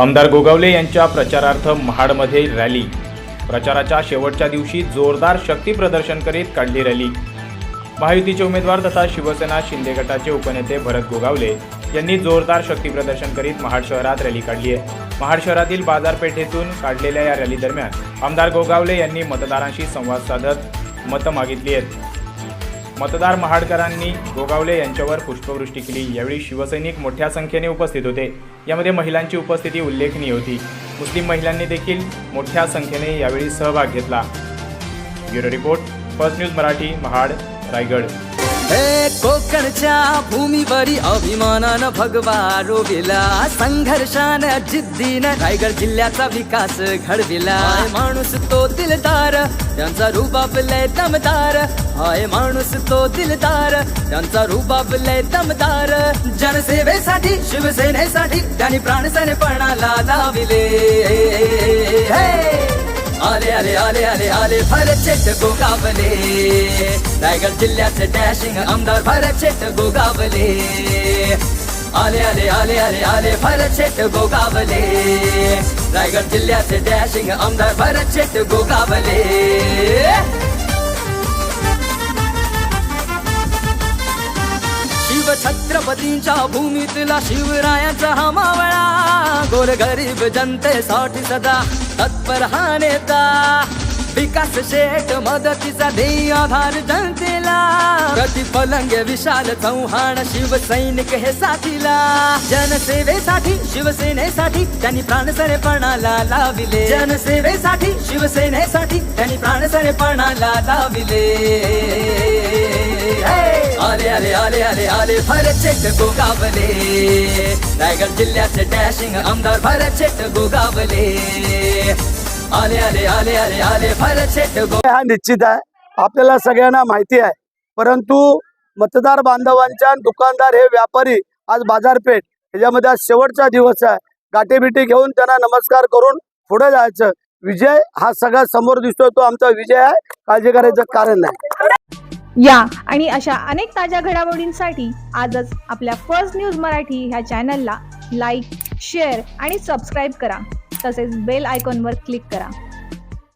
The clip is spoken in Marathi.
आमदार गोगावले यांच्या प्रचारार्थ महाडमध्ये रॅली. प्रचाराच्या शेवटच्या दिवशी जोरदार शक्ती प्रदर्शन करीत काढली रॅली. महायुतीचे उमेदवार तथा शिवसेना शिंदे गटाचे उपनेते भरत गोगावले यांनी जोरदार शक्ती प्रदर्शन करीत महाड शहरात रॅली काढली आहे. महाड शहरातील बाजारपेठेतून काढलेल्या या रॅली दरम्यान आमदार गोगावले यांनी मतदारांशी संवाद साधत मतं मागितली आहेत. मतदार महाडकरांनी गोगावले यांच्यावर पुष्पवृष्टी केली. यावेळी शिवसैनिक मोठ्या संख्येने उपस्थित होते. यामध्ये महिलांची उपस्थिती उल्लेखनीय होती. मुस्लिम महिलांनी देखील मोठ्या संख्येने यावेळी सहभाग घेतला. Bureau report first news Marathi Mahad Raigad. हे कोकणच्या भूमीवरी अभिमानानं भगवा रोविला संघर्षानं जिद्दीनं रायगड जिल्ह्याचा विकास घडविला. माणूस तो दिलदार त्यांचा रुबाब लय दमदार. हाय माणूस तो दिलदार त्यांचा रुबाब लय दमदार. जनसेवेसाठी शिवसेनेसाठी त्यांनी प्राणसने पणाला लाविले हे! आले आले आले आले आले भरत शेट गोगावले. रायगड जिल्ह्याचे डॅशिंग आमदार भरत शेट गोगावले. आले आले आले आले आले भरत शेट गोगावले. रायगड जिल्ह्याचे डॅशिंग आमदार भरत शेट गोगावले. शिव छत्रपतींच्या भूमीतला शिवरायाचा हा मावळा. गोर गरीब जनतेसाठी सदा तत्पर हा नेता विकास शेठ मदतीचा ध्येय आधार जनतेला। प्रतिफलंग विशाल चौहान शिवसैनिक हे साथीला। जनसेवेसाठी शिवसेनेसाठी त्यांनी प्राणसरेपणाला लाविले। जनसेवेसाठी शिवसेनेसाठी त्यांनी प्राणसरेपणाला लाविले। आले आले आले आले आले भरत शेट गोगावले। रायगड जिल्ह्याचे डॅशिंग आमदार भरत शेट गोगावले। हा निश्चित आहे. आपल्याला सगळ्यांना माहिती आहे. परंतु मतदार बांधवांच्या दुकानदार हे व्यापारी आज बाजारपेठ ह्याच्यामध्ये आज शेवटचा दिवस आहे. गाठीबिटी घेऊन त्यांना नमस्कार करून पुढे जायचं. विजय हा सगळ्यात समोर दिसतोय तो आमचा विजय आहे. काळजी करायचं कारण नाही. या आणि अशा अनेक ताज्या घडामोडींसाठी आजच आपल्या फर्स्ट न्यूज मराठी ह्या चॅनलला लाईक शेअर आणि सबस्क्राईब करा. तसेच बेल आयकॉनवर क्लिक करा.